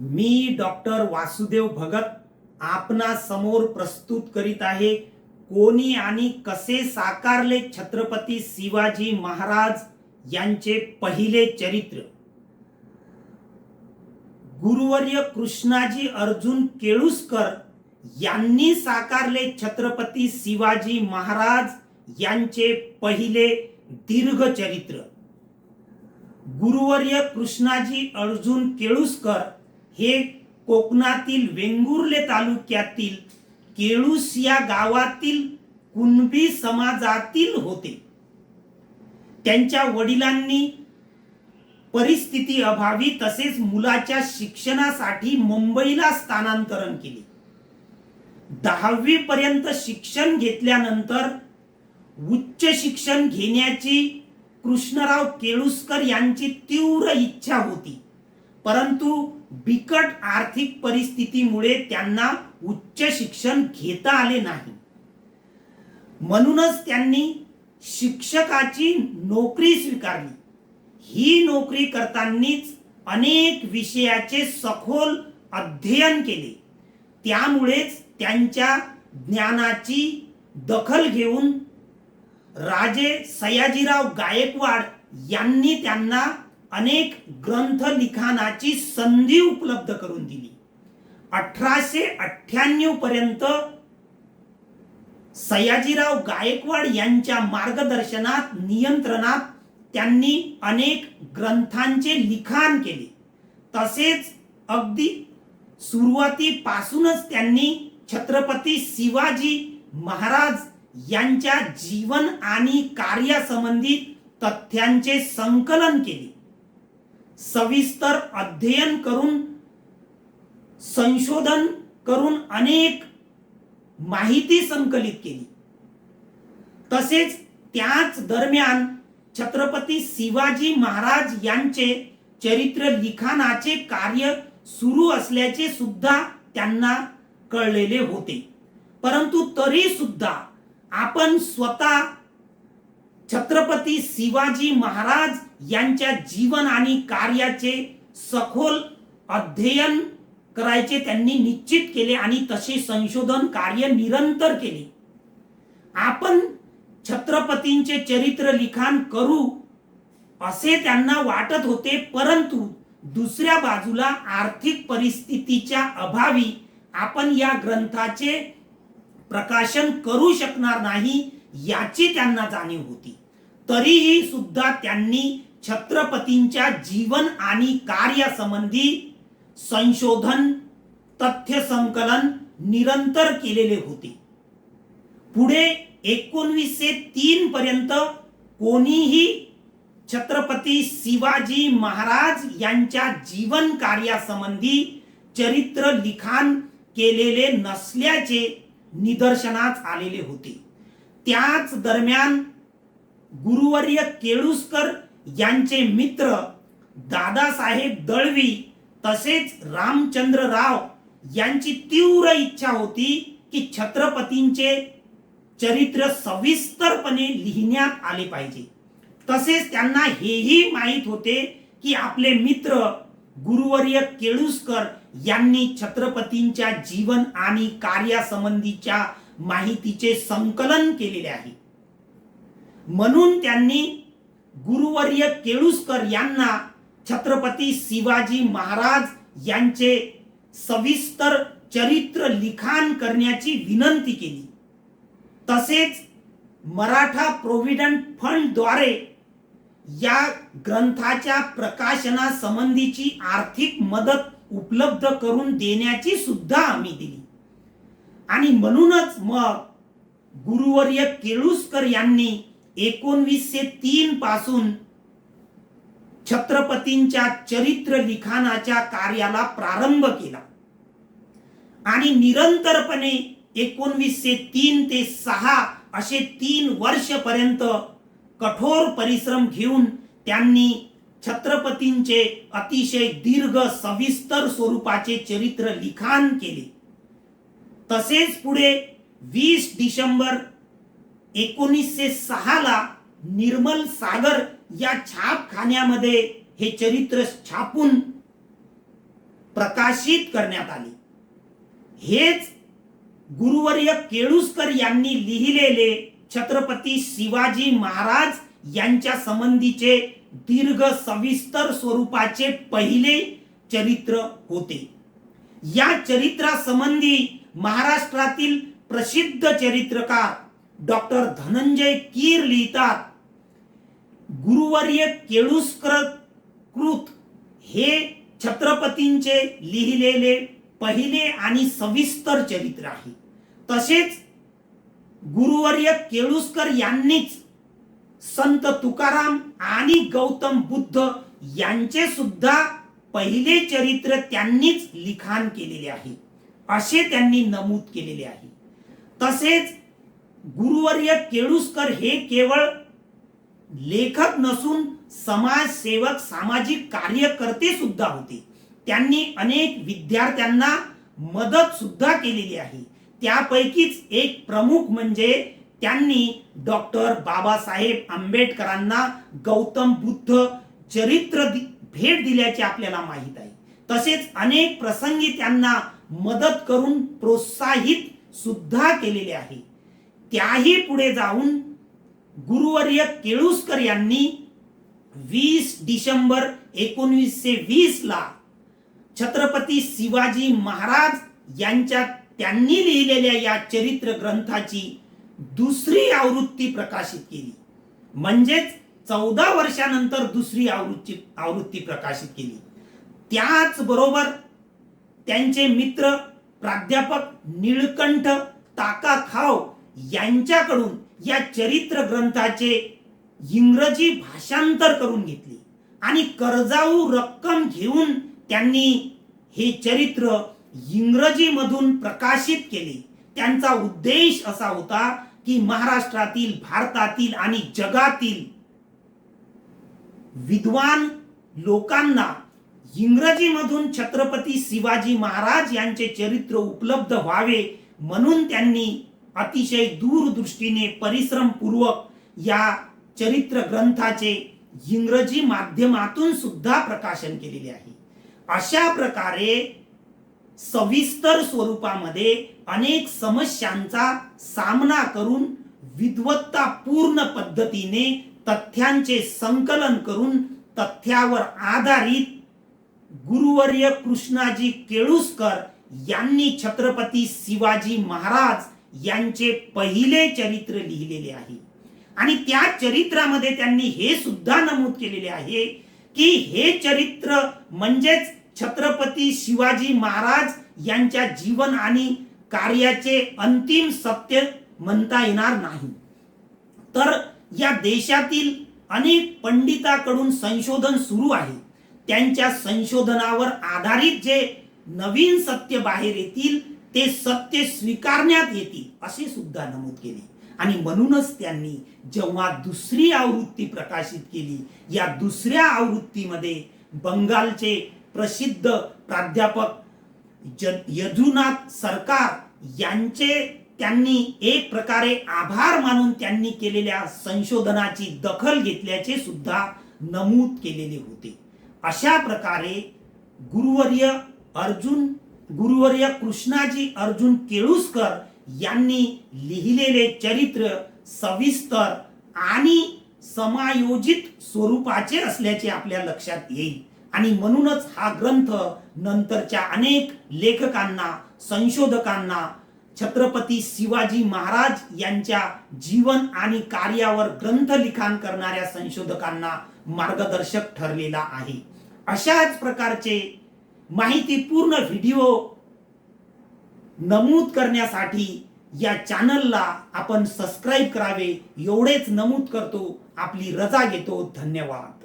मी doctor Vasudev Bhagat आपणा समोर प्रस्तुत करीत आहे. कोणी आणि कसे साकारले छत्रपती शिवाजी महाराज यांचे पहिले चरित्र? गुरुवर्य कृष्णाजी अर्जुन केळुसकर यांनी साकारले छत्रपती शिवाजी महाराज यांचे पहिले दीर्घ चरित्र. गुरुवर्य कृष्णाजी अर्जुन केळुसकर हे कोकणातील वेंगुर्ले तालुक्यातील केळूस या गावातील कुणबी समाजातील होते. त्यांच्या वडिलांनी परिस्थिती अभावी तसेच मुलाच्या शिक्षणासाठी मुंबईला स्थानांतरण केले. दहावी पर्यंत शिक्षण घेतल्यानंतर उच्च शिक्षण घेण्याची कृष्णराव केळुसकर यांची तीव्र इच्छा होती. परंतु बिकट आर्थिक परिस्थितीमुळे त्यांना उच्च शिक्षण घेता आले नाही. म्हणूनच त्यांनी शिक्षकाची नोकरी स्वीकारली. ही नोकरी करतानीच अनेक विषयाचे सखोल अध्ययन केले. त्यामुळेच त्यांच्या ज्ञानाची दखल घेऊन राजे सयाजीराव गायकवाड यांनी त्यांना अनेक ग्रंथ लिखाणाची संधी उपलब्ध करून दिली. अठराशे अठ्ठ्याण्णव पर्यंत सयाजीराव गायकवाड यांच्या मार्गदर्शनात नियंत्रणात त्यांनी अनेक ग्रंथांचे लिखाण केले. तसेच अगदी सुरुवातीपासूनच त्यांनी छत्रपती शिवाजी महाराज यांच्या जीवन आणि कार्यासंबंधी तथ्यांचे संकलन केले. सविस्तर अध्ययन करून संशोधन करून अनेक माहिती संकलित केली. तसेच त्याच दरम्यान छत्रपती शिवाजी महाराज यांचे चरित्र लिखाणाचे कार्य सुरू असल्याचे सुद्धा त्यांना कळलेले होते. परंतु तरी सुद्धा आपण स्वतः छत्रपती शिवाजी महाराज यांच्या जीवन आणि कार्याचे सखोल अध्ययन करायचे त्यांनी निश्चित केले आणि तसे संशोधन कार्य निरंतर केले. आपण छत्रपतींचे चरित्र लिखाण करू असे त्यांना वाटत होते परंतु दुसऱ्या बाजूला आर्थिक परिस्थितीच्या अभावी आपण या ग्रंथाचे प्रकाशन करू शकणार नाही याची त्यांना जाणीव होती. तरीही सुद्धा त्यांनी छत्रपतींच्या जीवन आणि कार्यासंबंधी संशोधन तथ्य संकलन निरंतर केलेले होते. पुढे एकोणवीसशे तीन पर्यंत कोणीही छत्रपती शिवाजी महाराज यांच्या जीवन कार्यासंबंधी चरित्र लिखाण केलेले नसल्याचे निदर्शनास आलेले होते. त्याच दरम्यान गुरुवर्य केळुसकर यांचे मित्र दादासाहेब दळवी तसेच रामचंद्र राव यांची तीव्र इच्छा होती की छत्रपतींचे चरित्र सविस्तरपणे लिहिण्यात आले पाहिजे. तसेच त्यांना हेही माहीत होते की आपले मित्र गुरुवर्य केळुसकर यांनी छत्रपतींच्या जीवन आणि कार्यासंबंधीच्या माहितीचे संकलन केलेले आहे. म्हणून त्यांनी गुरुवर्य केळुसकर यांना छत्रपती शिवाजी महाराज यांचे सविस्तर चरित्र लिखाण करण्याची विनंती केली. तसेच मराठा प्रोव्हिडंट फंडद्वारे या ग्रंथाच्या प्रकाशनासंबंधीची आर्थिक मदत उपलब्ध करून देण्याची सुद्धा आम्ही दिली. आणि म्हणूनच मग गुरुवर्य केळुसकर यांनी एकोणवीसशे तीन पासून छत्रपतींच्या चरित्र लिखाणाच्या कार्याला प्रारंभ केला. आणि निरंतरपणे एकोणवीसशे तीन ते सहा असे तीन वर्षपर्यंत कठोर परिश्रम घेऊन त्यांनी छत्रपतींचे अतिशय दीर्घ सविस्तर स्वरूपाचे चरित्र लिखाण केले. तसेच पुढे वीस डिसेंबर एकोणीसशे सहाला निर्मल सागर या छापखान्यामध्ये हे चरित्र छापून प्रकाशित करण्यात आले. हेच गुरुवर्य केळुसकर यांनी लिहिलेले छत्रपती शिवाजी महाराज यांच्या संबंधीचे दीर्घ सविस्तर स्वरूपाचे पहिले चरित्र होते. या चरित्रासंबंधी महाराष्ट्रातील प्रसिद्ध चरित्रकार डॉक्टर धनंजय कीर लिहितात गुरुवर्य केळुस्कर कृत हे छत्रपतींचे लिहिलेले पहिले आणि सविस्तर चरित्र आहे. तसेच गुरुवर्य केळुस्कर यांनीच संत तुकाराम आणि गौतम बुद्ध यांचे सुद्धा पहिले चरित्र त्यांनीच लिखाण केलेले आहे. असे त्यांनी नमूद केलेले आहे. तसेच गुरुवर्य केळुसकर हे केवळ लेखक नसून समाजसेवक सामाजिक कार्यकर्ते सुद्धा होते. त्यांनी अनेक विद्यार्थ्यांना मदत सुद्धा केलेली आहे. त्यापैकीच एक प्रमुख म्हणजे त्यांनी डॉक्टर बाबासाहेब आंबेडकरांना गौतम बुद्ध चरित्र दि- भेट दिल्याचे आपल्याला माहीत आहे. तसेच अनेक प्रसंगी त्यांना मदत करून प्रोत्साहित सुद्धा केलेले आहे. त्याही पुढे जाऊन गुरुवर्य केळुसकर यांनी वीस डिसेंबर एकोणीसशे वीस ला छत्रपती शिवाजी महाराज यांच्या त्यांनी लिहिलेल्या या चरित्र ग्रंथाची दुसरी आवृत्ती प्रकाशित केली. म्हणजेच चौदा वर्षानंतर दुसरी आवृत्ती आवृत्ती प्रकाशित केली. त्याचबरोबर त्यांचे मित्र प्राध्यापक निळकंठ ताका खाव यांच्याकडून या चरित्र ग्रंथाचे इंग्रजी भाषांतर करून घेतले आणि कर्जाऊ रक्कम घेऊन त्यांनी हे चरित्र इंग्रजीमधून प्रकाशित केले. त्यांचा उद्देश असा होता की महाराष्ट्रातील भारतातील आणि जगातील विद्वान लोकांना इंग्रजीमधून छत्रपती शिवाजी महाराज यांचे चरित्र उपलब्ध व्हावे म्हणून त्यांनी अतिशय दूरदृष्टीने परिश्रमपूर्वक या चरित्र ग्रंथाचे इंग्रजी माध्यमातून सुद्धा प्रकाशन केलेले आहे. अशा प्रकारे सविस्तर स्वरूपामध्ये अनेक समस्यांचा सामना करून विद्वत्तापूर्ण पद्धतीने तथ्यांचे संकलन करून तथ्यावर आधारित गुरुवर्य कृष्णाजी केळुसकर यांनी छत्रपती शिवाजी महाराज यांचे पहिले चरित्र लिहिलेले आहे. आणि त्या चरित्रामध्ये त्यांनी हे सुद्धा नमूद केलेले आहे की हे चरित्र म्हणजेच छत्रपती शिवाजी महाराज यांच्या जीवन आणि कार्याचे अंतिम सत्य म्हणता येणार नाही. तर या देशातील अनेक पंडिताकडून संशोधन सुरू आहे. त्यांच्या संशोधनावर आधारित जे नवीन सत्य बाहेर येतील ते सत्य स्वीकारण्यात येतील असे सुद्धा नमूद केले. आणि म्हणूनच त्यांनी जेव्हा दुसरी आवृत्ती प्रकाशित केली या दुसऱ्या आवृत्तीमध्ये बंगालचे प्रसिद्ध प्राध्यापक ज- यदुनाथ सरकार यांचे त्यांनी एक प्रकारे आभार मानून त्यांनी केलेल्या संशोधनाची दखल घेतल्याचे सुद्धा नमूद केलेले होते. अशा प्रकारे गुरुवर्य अर्जुन गुरुवर्य कृष्णाजी अर्जुन केळुसकर यांनी लिहिलेले चरित्र सविस्तर आणि समायोजित स्वरूपाचे असल्याचे आपल्या लक्षात येईल. आणि म्हणूनच हा ग्रंथ नंतरच्या अनेक लेखकांना संशोधकांना छत्रपती शिवाजी महाराज यांच्या जीवन आणि कार्यावर ग्रंथ लिखाण करणाऱ्या संशोधकांना मार्गदर्शक ठरलेला आहे. अशाच प्रकारचे माहितीपूर्ण व्हिडिओ नमूद करण्यासाठी या चॅनलला आपण सबस्क्राईब करावे एवढेच नमूद करतो. आपली रजा घेतो. धन्यवाद.